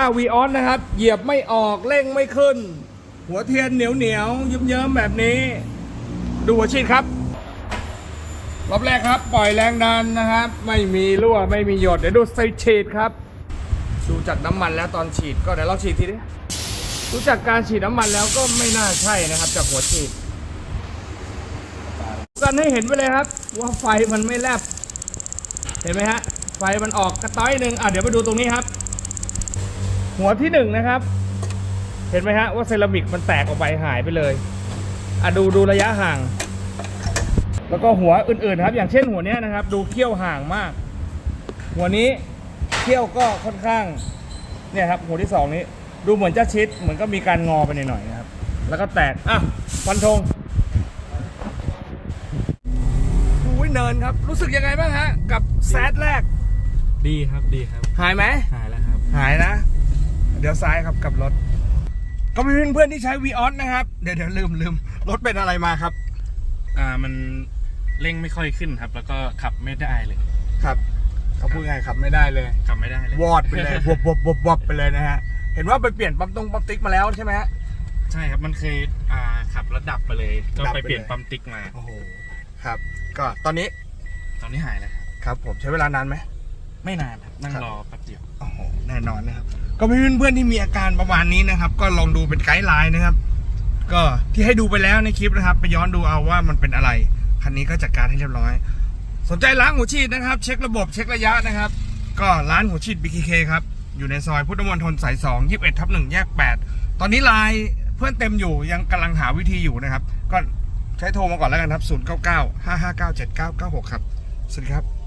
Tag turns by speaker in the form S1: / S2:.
S1: อ้าวีออนนะครับ เหยียบไม่ออกเร่งไม่ขึ้น หัวเทียนเหนียวเหนียวๆเยิ้มๆแบบนี้ ดูหัวฉีดครับรอบแรกครับ ปล่อยแรงดันนะครับ ไม่มีรั่วไม่มีหยดเดี๋ยวดูสฉีดครับ ดูจากน้ำมันแล้วตอนฉีดก็เดี๋ยวเราฉีดทีนี้รู้จักการฉีดน้ำมันแล้วก็ไม่น่าใช่นะครับ จากหัวฉีดกันให้เห็นไปเลยครับ ว่าไฟมันไม่แลบเห็นไหมฮะไฟมันออกกระต้อยหนึ่งอะเดี๋ยวมาดูตรงนี้ครับ หัวที่หนึ่งนะครับ เห็นไหมฮะว่าเซรามิกมันแตกออกไปหายไปเลยอะดูดูระยะห่าง แล้วก็หัวอื่นๆครับ อย่างเช่นหัวเนี้ยนะครับ ดูเขี้ยวห่างมาก หัวนี้เขี้ยวก็ค่อนข้างเนี่ยครับหัวที่สองนี้ดูเหมือนจะชิดเหมือนก็มีการงอไปหน่อยๆนะครับ แล้วก็แตกอะฟันธงอุ้ยเนินครับ รู้สึกยังไงบ้างฮะ กับแซดแรก
S2: ดีครับดีครับ
S1: หายไหม
S2: หายแล้วครับ
S1: หายนะ เดี๋ยวซ้ายครับกลับรถ ก็มีเพื่อนๆที่ใช้วีออสนะครับ เดี๋ยวเดี๋ยวลืมลืมรถเป็นอะไรมาครับ
S2: อ่ามันเร่งไม่ค่อยขึ้นครับ แล้วก็ขับไม่ได้เลย
S1: ครับเขาพูดไงครับไม่ได้เลย
S2: ขับไม่ได้เลยว
S1: อดไปเลยวบวบวบวบไปเลยนะฮะเห็นว่าไปเปลี่ยนปั๊มตรงปั๊มติ๊กมาแล้วใช่ไหมฮะ
S2: ใช่ครับมันเคยอ่าขับแล้วดับไปเลย ก็
S1: ดับ
S2: ไป
S1: ไปเลย
S2: เปลี่ยนปั๊มติ๊กมา
S1: โอ้โหครับ ก็ตอนนี้
S2: ตอนนี้หายแล้วครับ
S1: ครับ ผมใช้เวลานานไหม
S2: ไม่นานครับนั่ง
S1: ครับ
S2: รอแป๊บเดียว
S1: โอ้โหแน่นอนนะครับ ก็มีเพื่อนๆที่มีอาการประมาณนี้นะครับ ก็ลองดูเป็นไกด์ไลน์นะครับ ก็ที่ให้ดูไปแล้วในคลิปนะครับ ไปย้อนดูเอาว่ามันเป็นอะไรคันนี้ก็จัดการให้เรียบร้อย สนใจล้างหัวฉีดนะครับ เช็คระบบเช็คระยะนะครับ ก็ร้านหัวฉีด BKK ครับอยู่ในซอยพุทธมณฑลสาย2 21ทับ1แยก 8 ตอนนี้ไลน์เพื่อนเต็มอยู่ยังกำลังหาวิธีอยู่นะครับ ก็ใช้โทรมาก่อนแล้วกันครับ 099 559 7996 ครับ สวัสดีครับ